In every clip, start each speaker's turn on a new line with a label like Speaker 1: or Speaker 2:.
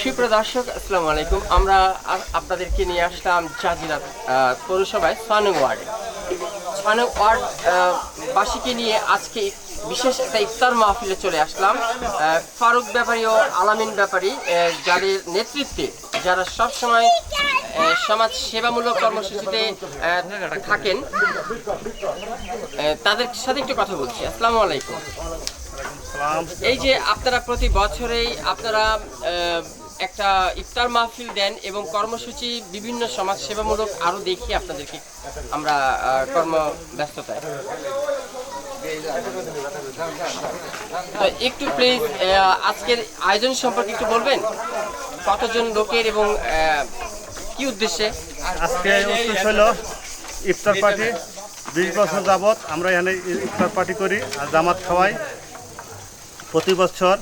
Speaker 1: সুপ্রিয় দর্শক, আসসালামু আলাইকুম। আমরা আপনাদেরকে নিয়ে আসলাম জাজিরা পৌরসভায় ছয় নং ওয়ার্ডে। ছয় নং ওয়ার্ড বাসীকে নিয়ে আজকে বিশেষ একটা ইফতার মাহফিলে চলে আসলাম। ফারুক ব্যাপারী ও আলামিন ব্যাপারী যাদের নেতৃত্বে যারা সব সময় সমাজ সেবামূলক কর্মসূচিতে থাকেন তাদের সাথে একটু কথা বলছি। আসসালামু আলাইকুম। এই যে আপনারা প্রতি বছরেই আপনারা একটা ইফতার মাহফিল দেন এবং কর্মসূচি বিভিন্ন সমাজ সেবামূলক আরও দেখি আপনাদেরকে আমরা কর্মব্যস্ততায়। তো একটু প্লিজ আজকের আয়োজন সম্পর্কে একটু বলবেন? কতজন লোকের এবং কি উদ্দেশ্যে?
Speaker 2: আজকে উদ্দেশ্য হলো ইফতার পার্টি, বিশ বছর যাবৎ আমরা এখানে ইফতার পার্টি করি আর জামাত খাওয়াই। প্রতি বছর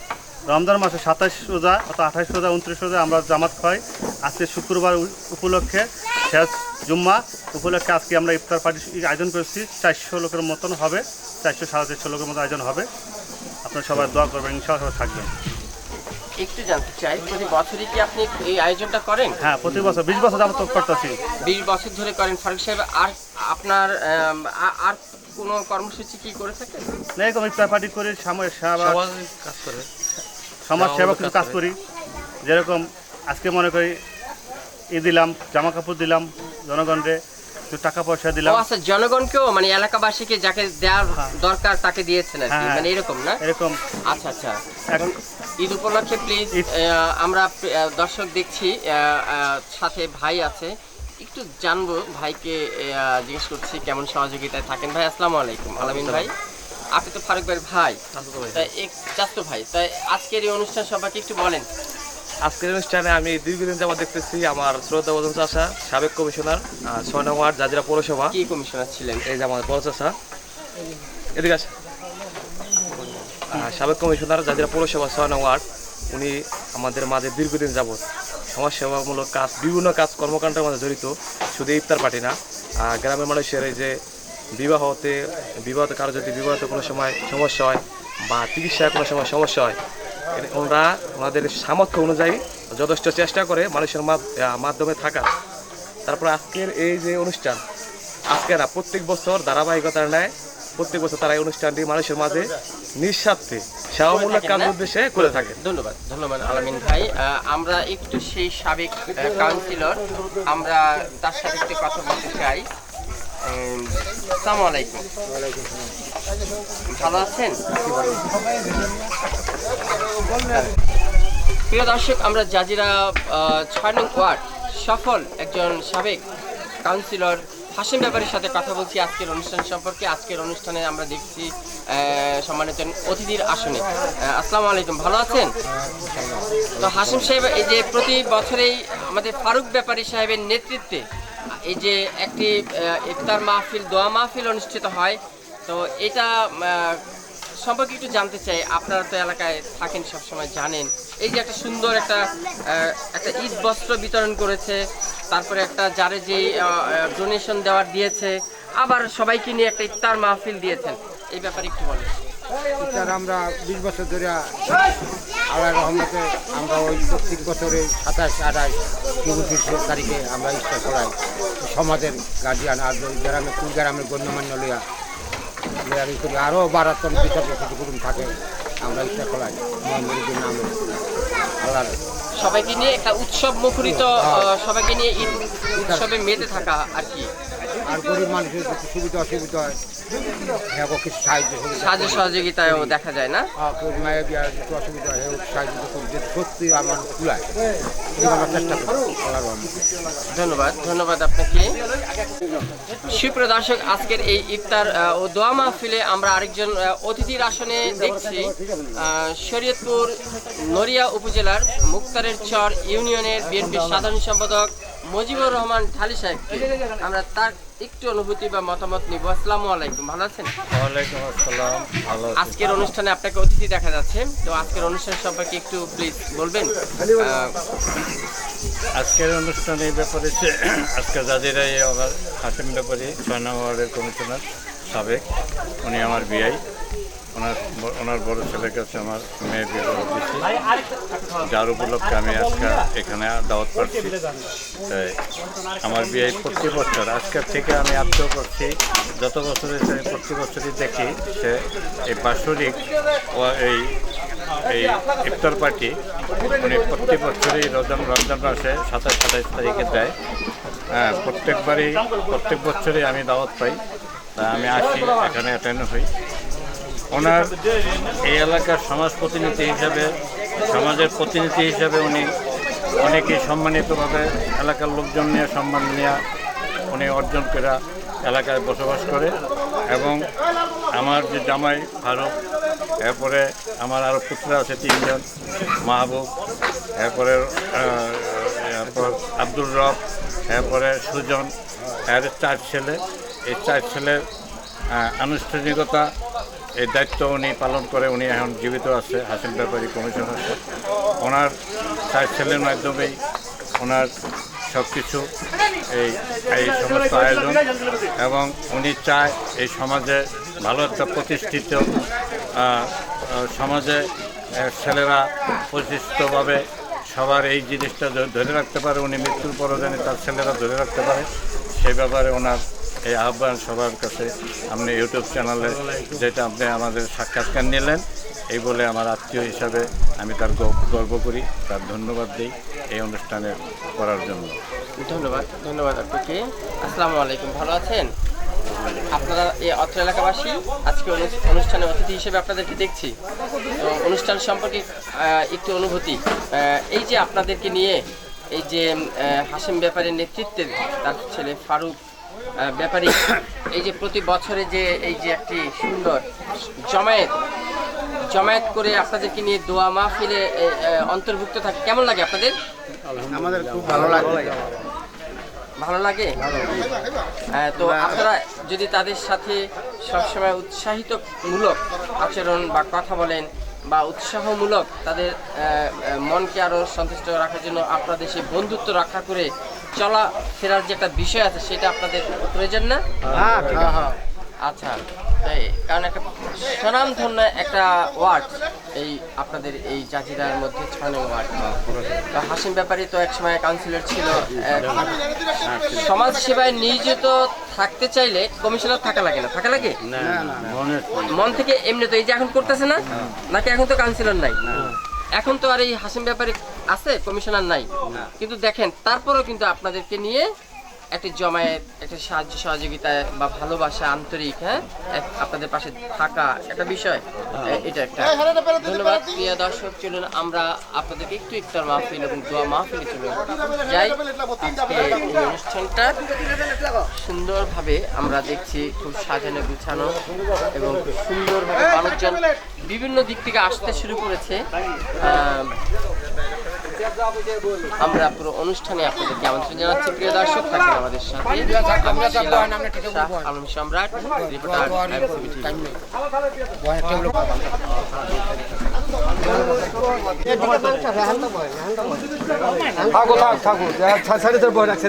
Speaker 2: রমজান মাসে সাতাশ রোজা অত আঠাশ রোজা উনত্রিশ রোজা আমরা জামাত খাই। আজকে শুক্রবার উপলক্ষে শেষ জুম্মা। উপলক্ষে আজকে আমরা ইফতার পার্টি আয়োজন করেছি। চারশো লোকের মতন হবে। চারশো সাড়ে চারশো লোকের মতো আয়োজন হবে। আপনারা সবাই দোয়া করবেন ইনশাআল্লাহ সবাই থাকবেন।
Speaker 1: একটু জানতে চাই প্রতি বছরই কি আপনি এই আয়োজনটা করেন?
Speaker 2: হ্যাঁ প্রতি বছর। বিশ বছর যাবত করতেছি।
Speaker 1: বিশ বছর ধরে করেন। ফারুক সাহেব আর আপনার আর কোনো কর্মসূচি কি করে থাকেন
Speaker 2: না এরকম ইফতার পার্টি করি সমাজ সেবা
Speaker 3: কাজ করে।
Speaker 2: সমাজ সেবা কিছু কাজ করি। যেরকম আজকে মনে করি ই দিলাম জামা কাপড় দিলাম টাকা পয়সা দিলাম।
Speaker 1: আচ্ছা জনগণকেও মানে এলাকাবাসীকে যাকে দেওয়ার
Speaker 2: হ্যাঁ।
Speaker 1: দরকার তাকে দিয়েছেন আর কি
Speaker 2: হ্যাঁ।
Speaker 1: মানে এরকম না?
Speaker 2: এরকম।
Speaker 1: আচ্ছা আচ্ছা।
Speaker 2: এখন
Speaker 1: ঈদ উপলক্ষে প্লিজ আমরা দর্শক দেখছি সাথে ভাই আছে। একটু জানব ভাইকে জিজ্ঞেস করছি কেমন সহযোগিতায় থাকেন। ভাই আসসালামু আলাইকুম। আলামিন ভাই আপনি তো ফারুক ভাইয়ের ভাই। তাই এক চাস্তো ভাই তাই আজকের এই অনুষ্ঠান সম্পর্কে একটু বলেন।
Speaker 3: আজকের অনুষ্ঠানে আমি দীর্ঘদিন যাবত দেখতেছি আমার শ্রদ্ধা বদন চাষা সাবেক কমিশনার ছয় জাজিরা পৌরসভা।
Speaker 1: কি কমিশনার ছিলেন?
Speaker 3: এই যে আমাদের বড় চাষা। এদিকে আহ, সাবেক কমিশনার জাজিরা পৌরসভা ছয় নং ওয়ার্ড। উনি আমাদের মাঝে দীর্ঘদিন যাবত সমাজসেবামূলক কাজ, বিভিন্ন কাজ কর্মকাণ্ডের মধ্যে জড়িত, শুধু ইফতার পার্টি না গ্রামের মানুষের এই যে বিবাহতে বিবাহতে কারও যদি বিবাহতে কোনো সময় সমস্যা হয় বা চিকিৎসায় কোনো সময় সমস্যা হয় ওনারা ওনাদের সামর্থ্য অনুযায়ী যথেষ্ট চেষ্টা করে মানুষের মাধ- মাধ্যমে থাকা তারপর আজকের এই যে অনুষ্ঠান, আজকে না, প্রত্যেক বছর ধারাবাহিকতার ন্যায় প্রত্যেক বছর তারা এই অনুষ্ঠানটি মানুষের মাঝে নিঃস্বার্থে সেবামূলক কাজের উদ্দেশ্যে করে থাকে
Speaker 1: ধন্যবাদ ধন্যবাদ আলামিন ভাই। আমরা একটু সেই সাবেক কাউন্সিলর আমরা তার সাথে একটু কথা বলতে চাই। আসসালামু আলাইকুম। ভালো আছেন? প্রিয় দর্শক আমরা জাজিরা ছয় নং ওয়ার্ড সফল একজন সাবেক কাউন্সিলর হাসিম ব্যাপারের সাথে কথা বলছি আজকের অনুষ্ঠান সম্পর্কে। আজকের অনুষ্ঠানে আমরা দেখছি সম্মানিত অতিথির আসনে। আসসালামু আলাইকুম, ভালো আছেন? তো হাসিম সাহেব, এই যে প্রতি বছরেই আমাদের ফারুক ব্যাপারী সাহেবের নেতৃত্বে এই যে একটি ইফতার মাহফিল, দোয়া মাহফিল অনুষ্ঠিত হয়, তো এটা সম্পর্কে একটু জানতে চাই, আপনারা তো এলাকায় থাকেন, সবসময় জানেন। এই যে একটা সুন্দর একটা একটা ঈদ বস্ত্র বিতরণ করেছে, তারপরে একটা যারে যে ডোনেশন দেওয়ার দিয়েছে, আবার সবাইকে নিয়ে একটা ইফতার মাহফিল দিয়েছেন। এই ব্যাপারে একটু বলেন।
Speaker 4: ইফতার আমরা বিশ বছর ধরে আল্লাহ রহমতে আমরা ওই প্রত্যেক বছরে সাতাশ, আঠাশ, চৌত্রিশ তারিখে আমরা ইফতার করাই। সমাজের গার্জিয়ান আর গ্রামে কুল গ্রামের গণ্যমান্য লইয়া লইয়া ই করি আরও বারাতন বিচার কিছু কুটুম থাকে। আমরা ইচ্ছা করাই। মোহাম্মদের নামে। আল্লাহ
Speaker 1: সবাইকে নিয়ে একটা উৎসব মুখরিত আহ, সবাইকে নিয়ে ঈদ উৎসবে মেতে থাকা আর কি।
Speaker 4: আর গরিব মানুষের কিছু সুবিধা অসুবিধা হয়। হ্যাঁ কিছু সাহায্য
Speaker 1: সাহায্য সহযোগিতায়ও দেখা যায় না?
Speaker 4: আর মায়ের বিয়ার কিছু অসুবিধা হয় সাহায্য করি যদি সত্যি আমার কুলায় চেষ্টা করি
Speaker 1: ধন্যবাদ ধন্যবাদ আপনাকে। সুপ্রিয় দর্শক আজকের এই ইফতার ও দোয়া মাহফিলে আমরা আরেকজন অতিথির আসনে দেখছি শরীয়তপুর নড়িয়া উপজেলার মুক্তারের চর ইউনিয়নের বিএনপির সাধারণ সম্পাদক মুজিবুর রহমান ঢালি সাহেবকে আমরা তার একটু অনুভূতি বা মতামত নিব। আসসালামু আলাইকুম ভালো আছেন?
Speaker 2: ওয়ালাইকুম আসসালাম ভালো
Speaker 1: আজকের অনুষ্ঠানে আপনাকে অতিথি দেখা যাচ্ছে তো আজকের অনুষ্ঠান সম্পর্কে একটু প্লিজ বলবেন।
Speaker 5: আজকের অনুষ্ঠানে এই ব্যাপারে আজকে জাজিরাই আমার হাসিম ব্যাপারী ছয় নং ওয়ার্ডের কমিশনার সাবেক উনি আমার বিআই। ওনার ওনার বড় ছেলের কাছে আমার মেয়ের বিবাহ দিচ্ছি। যার উপলক্ষে আমি আজকে এখানে দাওয়াত পাচ্ছি তাই আমার বিয়ে প্রতি বছর। আজকের থেকে আমি আত্মীয় করছি। যত বছর আমি প্রতি বছরই দেখি সে এই বাৎসরিক এই এই ইফতার পার্টি উনি প্রত্যেক বছরই রমজান রমজান মাসে সাতাশ সাতাইশ তারিখে দেয়। হ্যাঁ প্রত্যেকবারই, প্রত্যেক বছরই আমি দাওয়াত পাই। আমি আসি, এখানে অ্যাটেন্ড হই। ওনার এই এলাকার সমাজ প্রতিনিধি হিসাবে, সমাজের প্রতিনিধি হিসাবে উনি অনেকেই সম্মানিতভাবে এলাকার লোকজন নিয়ে সম্মান নিয়ে উনি অর্জন করে এলাকায় বসবাস করে এবং আমার যে জামাই ফারুক, এরপরে আমার আরও পুত্র আছে তিনজন, মাহবুব, এরপরে এরপর আব্দুর রব, এরপরে সুজন, এর চার ছেলে। এই চার ছেলের আনুষ্ঠানিকতা এই দায়িত্ব উনি পালন করে, উনি এখন জীবিত আছে হাসিল ব্যাপারী কমিশন আছে। ওনার চার ছেলের মাধ্যমেই ওনার সব কিছু এই এই সমস্ত আয়োজন এবং উনি চায় এই সমাজে ভালো একটা প্রতিষ্ঠিত সমাজে ছেলেরা প্রতিষ্ঠিতভাবে সবার এই জিনিসটা ধরে রাখতে পারে। উনি মৃত্যুর পরও যেন তার ছেলেরা ধরে রাখতে পারে। সেই ব্যাপারে ওনার এই আহ্বান সবার কাছে। আপনি ইউটিউব চ্যানেলে যেটা আপনি আমাদের সাক্ষাৎকার নিলেন, এই বলে আমার আত্মীয় হিসাবে আমি তার গর্ব করি, তার ধন্যবাদ দিই এই অনুষ্ঠানে করার জন্য।
Speaker 1: ধন্যবাদ ধন্যবাদ আপনাকে। আসসালামু আলাইকুম, ভালো আছেন? আপনারা এই অত্র এলাকাবাসী আজকে অনু- অনুষ্ঠানে অতিথি হিসেবে আপনাদেরকে দেখছি। তো অনুষ্ঠান সম্পর্কে একটি অনুভূতি এই যে আপনাদেরকে নিয়ে, এই যে হাসিম ব্যাপারীর নেতৃত্বে তার ছেলে ফারুক ব্যাপারী এই যে প্রতি বছরে যে এই যে একটি সুন্দর জমায়েত জমায়েত করে আপনাদেরকে নিয়ে দোয়া মাহফিলে অন্তর্ভুক্ত থাকে কেমন লাগে আপনাদের?
Speaker 4: আমাদের খুব ভালো লাগে।
Speaker 1: ভালো লাগে? তো আপনারা যদি তাদের সাথে সবসময় উৎসাহিতমূলক আচরণ বা কথা বলেন বা উৎসাহমূলক তাদের মনকে আরও সন্তুষ্ট রাখার জন্য আপনাদের সেই বন্ধুত্ব রক্ষা করে চলা ফেরার যে একটা বিষয় আছে সেটা আপনাদের প্রয়োজন না?
Speaker 4: হ্যাঁ হ্যাঁ
Speaker 1: আচ্ছা তাই কারণ একটা স্বনামধন্য একটা ওয়ার্ড এই আপনাদের এই জাজিরার মধ্যে ছয় ওয়ার্ড। তো হাসিম ব্যাপারী তো একসময় কাউন্সিলর ছিল সমাজ সেবায় নিয়োজিত থাকতে চাইলে কমিশনার থাকা লাগে না। থাকা লাগে? মন থেকে এমনি তো এই যে এখন করতেছে না নাকি এখন তো কাউন্সিলর নাই? এখন তো আর এই হাসিম ব্যাপারে আছে কমিশনার নাই। কিন্তু দেখেন তারপরেও কিন্তু আপনাদেরকে নিয়ে একটা জমায়েত একটা সাহায্য সহযোগিতা বা ভালোবাসা আন্তরিক হ্যাঁ এক- আপনাদের পাশে থাকা একটা বিষয়। এ- এটা একটা। ধন্যবাদ। প্রিয় দর্শক চলুন আমরা আপনাদেরকে একটু ইফতার মাহফিল এবং দোয়া মাহফিলে চলুন যাই। এই অনুষ্ঠানটা সুন্দরভাবে আমরা দেখছি খুব সাজানো গুছানো এবং খুব সুন্দরভাবে মানুষজন বিভিন্ন দিক থেকে আসতে শুরু করেছে। আমরা পুরো অনুষ্ঠানে আপনাদেরকে আমন্ত্রণ জানাচ্ছি। প্রিয় দর্শক থাকবেন আমাদের সাথে। আলম সম্রাট রিপোর্টার
Speaker 4: থাকো থাক সাড়ে রাখছে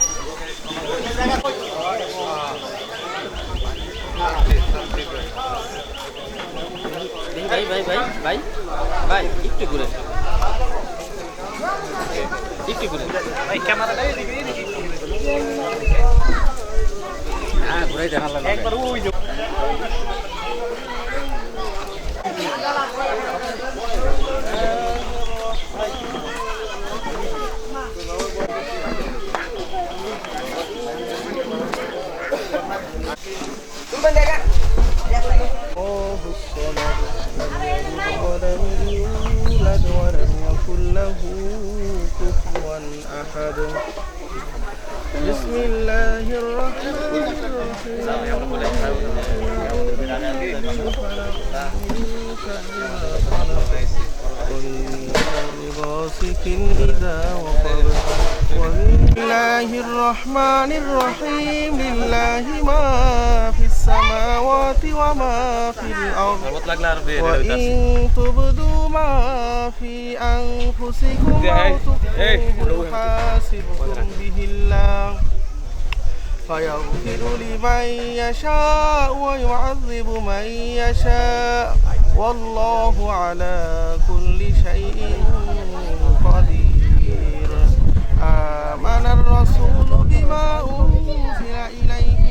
Speaker 1: ভাই ভাই ভাই ভাই একটু ঘুরে একটু ঘুরে
Speaker 4: ভাই ক্যামেরাটা এদিকে এদিকে
Speaker 6: হ্যাঁ ঘুরে দেখাল একবার ওই له كفوا أحد بسم الله الرحمن الرحيم ومن غاسق إذا وقب ومن الله الرحمن الرحيم لله ما في السماوات وما في الأرض وإن تبدوا ما في أنفسكم أو تخفوه يحاسبكم به الله فيغفر لمن يشاء ويعذب من يشاء والله على كل شيء قدير آمن الرسول بما أنزل إليه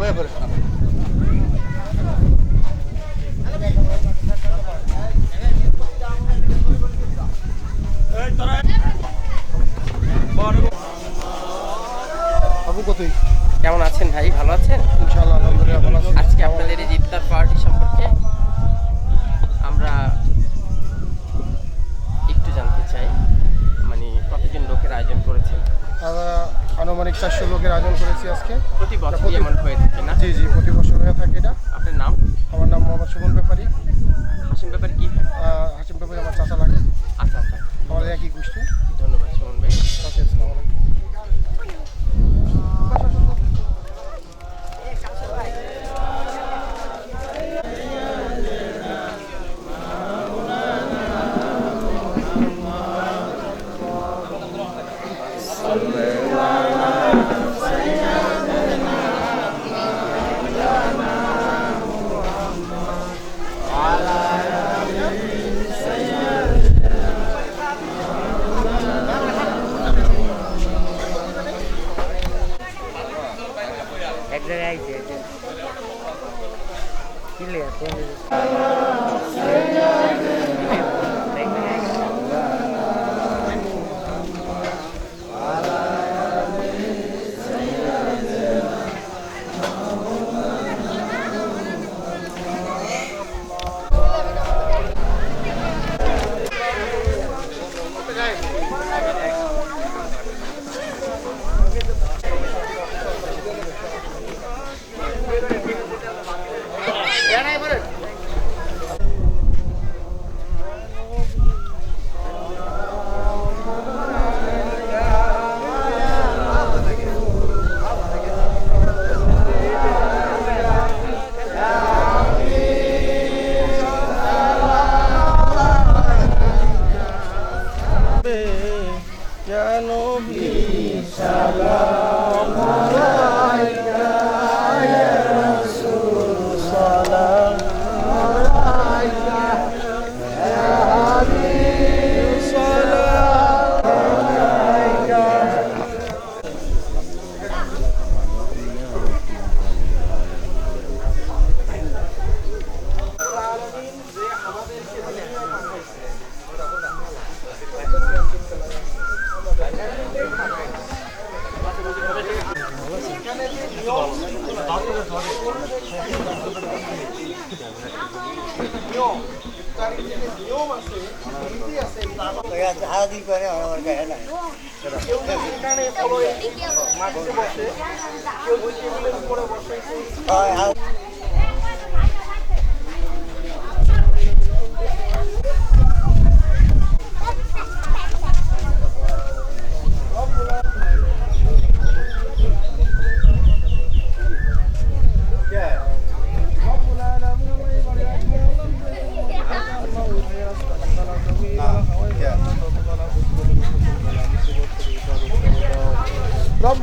Speaker 4: বয়ে পড়ে শোনাবেন
Speaker 6: 아멘.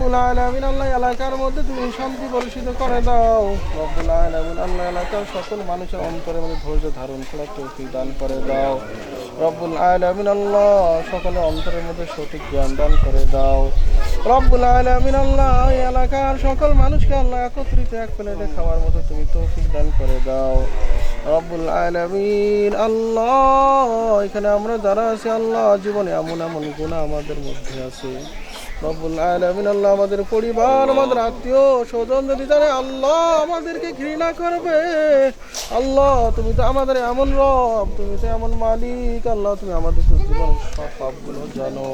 Speaker 6: রব্বুল আলামিন, আল্লাহ এলাকার মধ্যে তুমি শান্তি পরিষিত করে দাও। রব্বুল আলামিন, আল্লাহ এলাকার সকল মানুষের অন্তরের মধ্যে ধৈর্য ধারণ করার তৌফিক দান করে দাও। রব্বুল আলামিন, আল্লাহ সকলের অন্তরের মধ্যে সঠিক জ্ঞান দান করে দাও। রব্বুল আলামিন, আল্লাহ এলাকার সকল মানুষকে আল্লাহ একত্রিত এক প্লেটে খাওয়ার মতো তুমি তৌফিক দান করে দাও। রব্বুল আলামিন, আল্লাহ, এখানে আমরা যারা আছি, আল্লাহ জীবনে এমন এমন গুণা আমাদের মধ্যে আছে। রব্বুল আলামিন, আল্লাহ আমাদের পরিবার, আমাদের আত্মীয় স্বজন যদি জানে, আল্লাহ আমাদেরকে ঘৃণা করবে। আল্লাহ, তুমি তো আমাদের এমন রব, তুমি তো এমন মালিক। আল্লাহ, তুমি আমাদের তো জীবনের সব পাপগুলো জানো।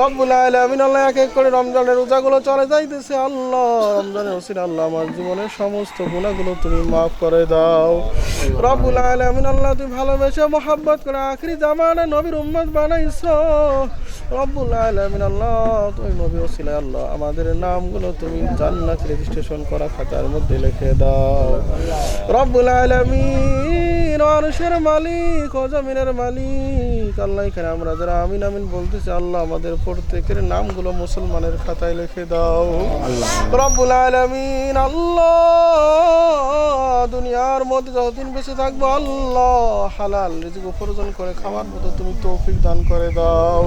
Speaker 6: রব্বুল আলামিন, আল্লাহ এক এক করে রমজানের রোজাগুলো চলে যাইতেছে। আল্লাহ, রমজানের ওসির আল্লাহ, আমার জীবনের সমস্ত গুণাগুলো তুমি মাফ করে দাও। রব্বুল আলামিন, আল্লাহ, তুমি ভালোবেসে মোহাব্বত করে আখরি জামানা নবীর উম্মত বানাইছো। রব্বুল আলামিন, আল্লাহ, তুমি নবী আল্লাহ, আমাদের নামগুলো তুমি জান্নাত রেজিস্ট্রেশন করা খাতার মধ্যে লিখে দাও। রব্বুল আলামিন মানুষের মালিক ও জমিনের মালিক, আল্লাহ এখানে আমরা যারা আমিন আমিন বলতেছি, আল্লাহ আমাদের প্রত্যেকের নামগুলো মুসলমানের খাতায় লিখে দাও। রব্বুল আলামিন, আল্লাহ, দুনিয়ার মধ্যে যতদিন বেঁচে থাকব, আল্লাহ, হালাল রিজিক উপার্জন করে খাওয়ার মতো তুমি তৌফিক দান করে দাও।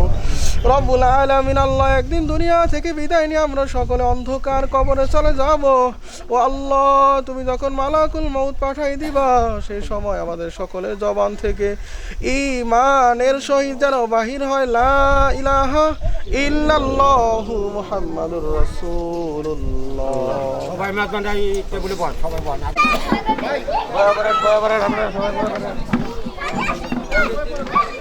Speaker 6: রব্বুল আলামিন আল্লাহ একদিন দুনিয়া থেকে বিদায় নিয়ে আমরা সকলে অন্ধকার কবরে চলে যাব ও আল্লাহ তুমি যখন মালাকুল মৌত পাঠাই দিবা সেই সময় আমাদের সকলের জবান থেকে ইমানের সহিত যেন বাহির হয় লা ইলাহা ইল্লাল্লাহু মুহাম্মাদুর রাসূলুল্লাহ
Speaker 4: সবাই মাছ টেবিলে বল সবাই বল
Speaker 7: Oh, je, je, je,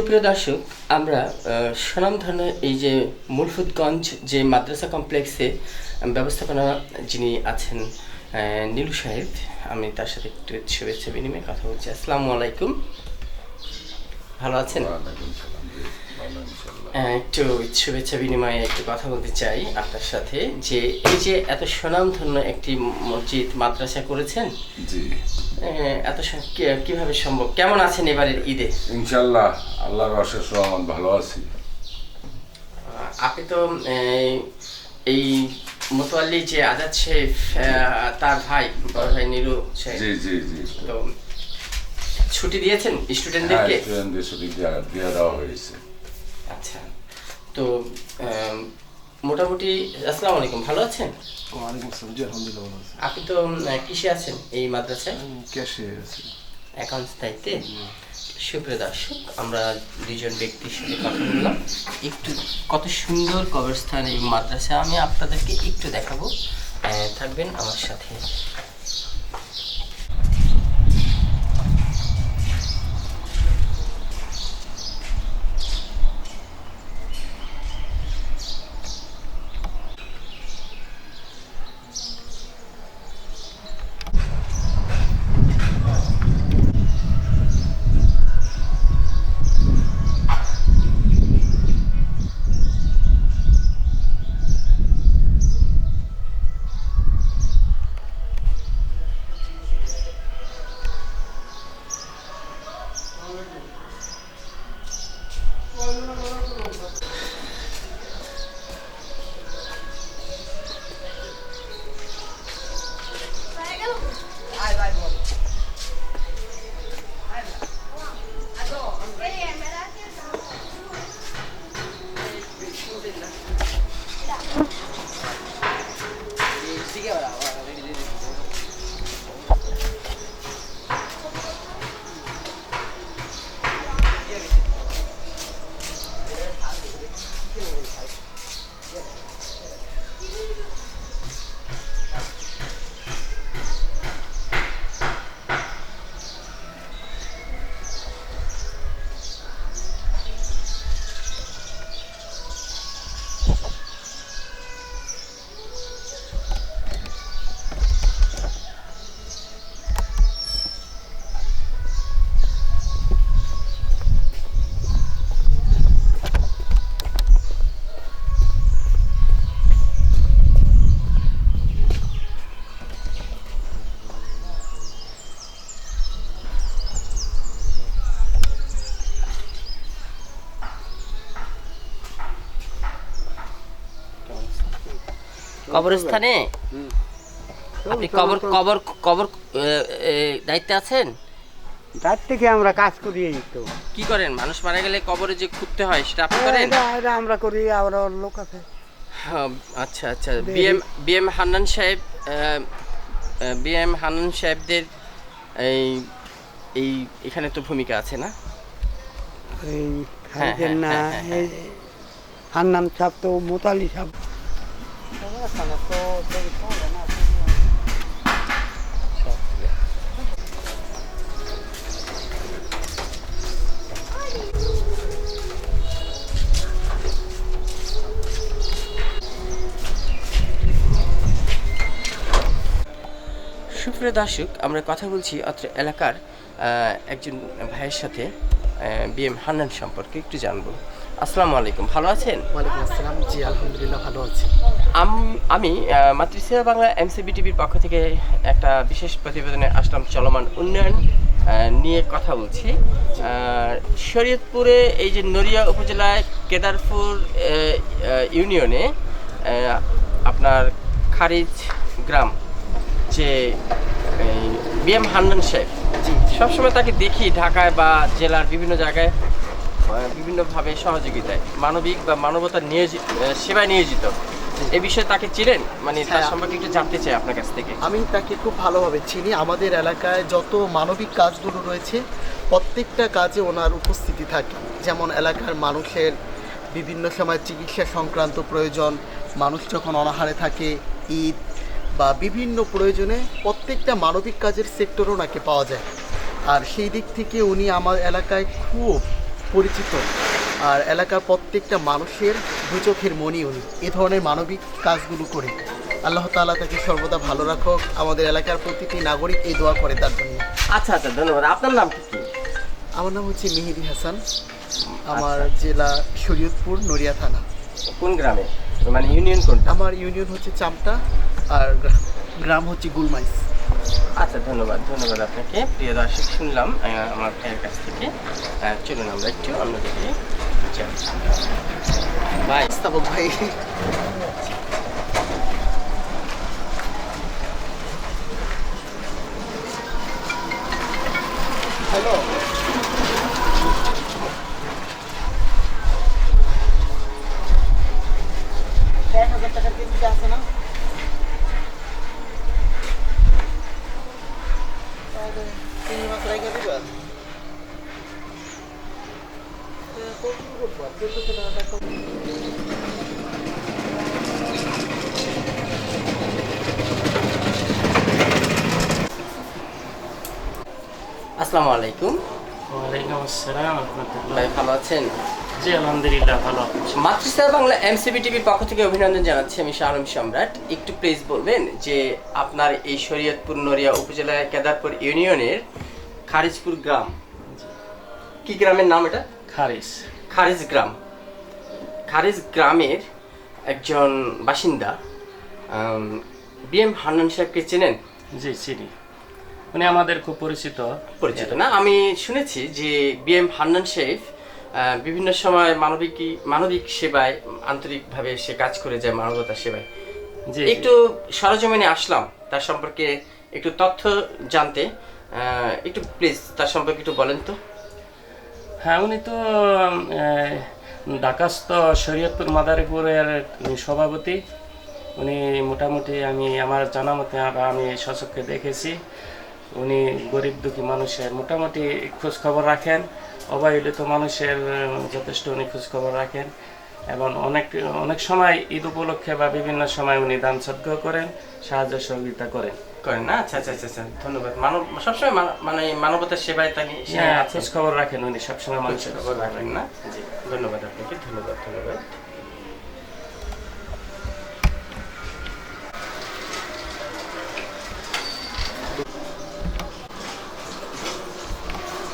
Speaker 1: সুপ্রিয় দর্শক, আমরা ধরনের এই যে মুলফুদগঞ্জ যে মাদ্রাসা কমপ্লেক্সে ব্যবস্থাপনা যিনি আছেন নীলু সাহেব, আমি তার সাথে একটু শুভেচ্ছা বিনিময়ে কথা বলছি। আসসালামু আলাইকুম। ভালো আছেন? একটু শুভেচ্ছা বিনিময়ে একটু কথা বলতে চাই আপনার সাথে যে এই যে এত সুনামধন্য একটি মসজিদ মাদ্রাসা করেছেন
Speaker 8: জি।
Speaker 1: এত কীভাবে সম্ভব? কেমন আছেন এবারের ঈদে?
Speaker 8: ইনশাল্লাহ আল্লাহর অশেষ রহমান ভালো আছি।
Speaker 1: আপনি তো এই, মোতোয়াল্লি যে আজাদ শেখ তার ভাই বড় ভাই নীলু শেখ।
Speaker 8: জি জি জি।
Speaker 1: তো ছুটি দিয়েছেন
Speaker 8: হ্যাঁ
Speaker 1: স্টুডেন্টদেরকে
Speaker 8: স্টুডেন্টদের ছুটি দেওয়া হয়েছে।
Speaker 1: আচ্ছা তো মোটামুটি আসসালামু আলাইকুম ভালো আছেন?
Speaker 6: ওয়ালাইকুম আসসালাম জি আলহামদুলিল্লাহ ভালো আছি।
Speaker 1: আপনি তো কিসে আছেন এই মাদ্রাসায়?
Speaker 6: ক্যাশে আছি।
Speaker 1: অ্যাকাউন্টস দায়িত্বে? সুপ্রিয় দর্শক আমরা দুজন ব্যক্তির সাথে কথা বললাম। একটু কত সুন্দর কবরস্থান এই মাদ্রাসা আমি আপনাদেরকে একটু দেখাবো। থাকবেন আমার সাথে। sigue bravo. কবরস্থানে? আপনি কবর কবর কবর দায়িত্বে আছেন?
Speaker 4: তার থেকে আমরা কাজ করি এই তো।
Speaker 1: কি করেন? মানুষ মারা গেলে কবরে যে হয় সেটা আপনি করেন?
Speaker 4: এটা এটা আমরা করি আমরা লোক আছে।
Speaker 1: হ্যাঁ, আচ্ছা আচ্ছা। বিএম বিএম হান্নান সাহেব বিএম হান্নান সাহেবদের এই এই এখানে তো ভূমিকা আছে না? হ্যাঁ, হ্যাঁ, হ্যাঁ,
Speaker 4: এই হান্নান সাহেব তো মোতালি সাহেব।
Speaker 1: সুপ্রিয় দর্শক, আমরা কথা বলছি অত্র এলাকার একজন ভাইয়ের সাথে বিএম হান্নান সম্পর্কে একটু জানব। আসসালামু আলাইকুম, ভালো আছেন?
Speaker 9: ওয়ালাইকুম আসসালাম। জি, আলহামদুলিল্লাহ ভালো আছি।
Speaker 1: আম- মাতৃসেবা বাংলা এমসিবি টিভির পক্ষ থেকে একটা বিশেষ প্রতিবেদনে আসলাম চলমান উন্নয়ন নিয়ে কথা বলছি। শরীয়তপুরে এই যে নড়িয়া উপজেলায় কেদারপুর ইউনিয়নে আপনার খারিজ গ্রাম যে বি বিএম হান্নান সাহেব সবসময় তাকে দেখি ঢাকায় বা জেলার বিভিন্ন জায়গায় বিভিন্নভাবে সহযোগিতায় মানবিক বা মানবতার নিয়োজিত সেবায় নিয়োজিত। এ বিষয়ে তাকে চিনেন? মানে তার
Speaker 9: হ্যাঁ।
Speaker 1: সম্পর্কে একটু জানতে চাই আপনার কাছ থেকে।
Speaker 9: আমি তাকে খুব ভালোভাবে চিনি। আমাদের এলাকায় যত মানবিক কাজগুলো রয়েছে প্রত্যেকটা কাজে ওনার উপস্থিতি থাকে। যেমন এলাকার মানুষের বিভিন্ন সময় চিকিৎসা সংক্রান্ত প্রয়োজন মানুষ যখন অনাহারে থাকে ঈদ বা বিভিন্ন প্রয়োজনে প্রত্যেকটা মানবিক কাজের সেক্টরও ওনাকে পাওয়া যায়। আর সেই দিক থেকে উনি আমার এলাকায় খুব পরিচিত। আর এলাকার প্রত্যেকটা মানুষের দু চোখের মনি উনি। এ ধরনের মানবিক কাজগুলো করে। আল্লাহ তাআলা তাকে সর্বদা ভালো রাখুক আমাদের এলাকার প্রতিটি নাগরিক এই দোয়া করে তার জন্য।
Speaker 1: আচ্ছা আচ্ছা ধন্যবাদ। আপনার নাম কি?
Speaker 9: আমার নাম হচ্ছে মেহেদি হাসান। আমার জেলা শরীয়তপুর নড়িয়া থানা।
Speaker 1: কোন গ্রামে? মানে ইউনিয়ন কোনটা?
Speaker 9: আমার ইউনিয়ন হচ্ছে চামটা আর গ্রাম হচ্ছে গুলমাইস।
Speaker 1: আচ্ছা ধন্যবাদ ধন্যবাদ আপনাকে। প্রিয় দর্শক শুনলাম আমার ভাইয়ের কাছ থেকে। চলুন আমরা একটু অন্যদিকে ভাই
Speaker 9: স্থাপক ভাই
Speaker 1: আসসালামু আলাইকুম।
Speaker 10: ওয়ালাইকুম আসসালাম
Speaker 1: ভাই ভালো আছেন?
Speaker 10: জি আলহামদুলিল্লাহ ভালো
Speaker 1: মাতৃস্থান বাংলা এমসিবি টিভির পক্ষ থেকে অভিনন্দন জানাচ্ছি আমি শাহ আলম সম্রাট। একটু প্লিজ বলবেন যে আপনার এই শরীয়তপুর নড়িয়া উপজেলার কেদারপুর ইউনিয়নের খারিজপুর গ্রাম। কি গ্রামের নাম এটা?
Speaker 10: খারিস
Speaker 1: খারিজ গ্রাম। খারিজ গ্রামের একজন বাসিন্দা বিএম হান্নান সাহেবকে চেনেন?
Speaker 10: জি চিনি। উনি আমাদের খুব পরিচিত।
Speaker 1: পরিচিত। না আমি শুনেছি যে বিএম হান্নান সাহেব আহ, বিভিন্ন সময় মানবিক মানবিক সেবায় আন্তরিকভাবে সে কাজ করে যায় মানবতা সেবায়।
Speaker 10: জি
Speaker 1: একটু সরজমিনে আসলাম তার সম্পর্কে একটু তথ্য জানতে। একটু প্লিজ তার সম্পর্কে একটু বলেন তো।
Speaker 10: হ্যাঁ উনি তো ঢাকাস্থ শরীয়তপুর মাদারীপুরের সভাপতি। উনি মোটামুটি আমি আমার জানা মতে আমি সচক্ষে দেখেছি। উনি গরিব দুঃখী মানুষের মোটামুটি খোঁজ খবর রাখেন অবহেলিত মানুষের যথেষ্ট উনি খোঁজ খবর রাখেন এবং অনেক অনেক সময় ঈদ উপলক্ষে বা বিভিন্ন সময় উনি দান সদ্গা করেন সাহায্য সহযোগিতা করেন।
Speaker 1: করেন না? আচ্ছা আচ্ছা আচ্ছা আচ্ছা ধন্যবাদ। মানব সবসময় মানে মানবতার সেবায় তাকে
Speaker 10: হ্যাঁ খোঁজ খবর রাখেন উনি সবসময় মানুষের
Speaker 1: খবর রাখেন। না? জি ধন্যবাদ আপনাকে ধন্যবাদ ধন্যবাদ।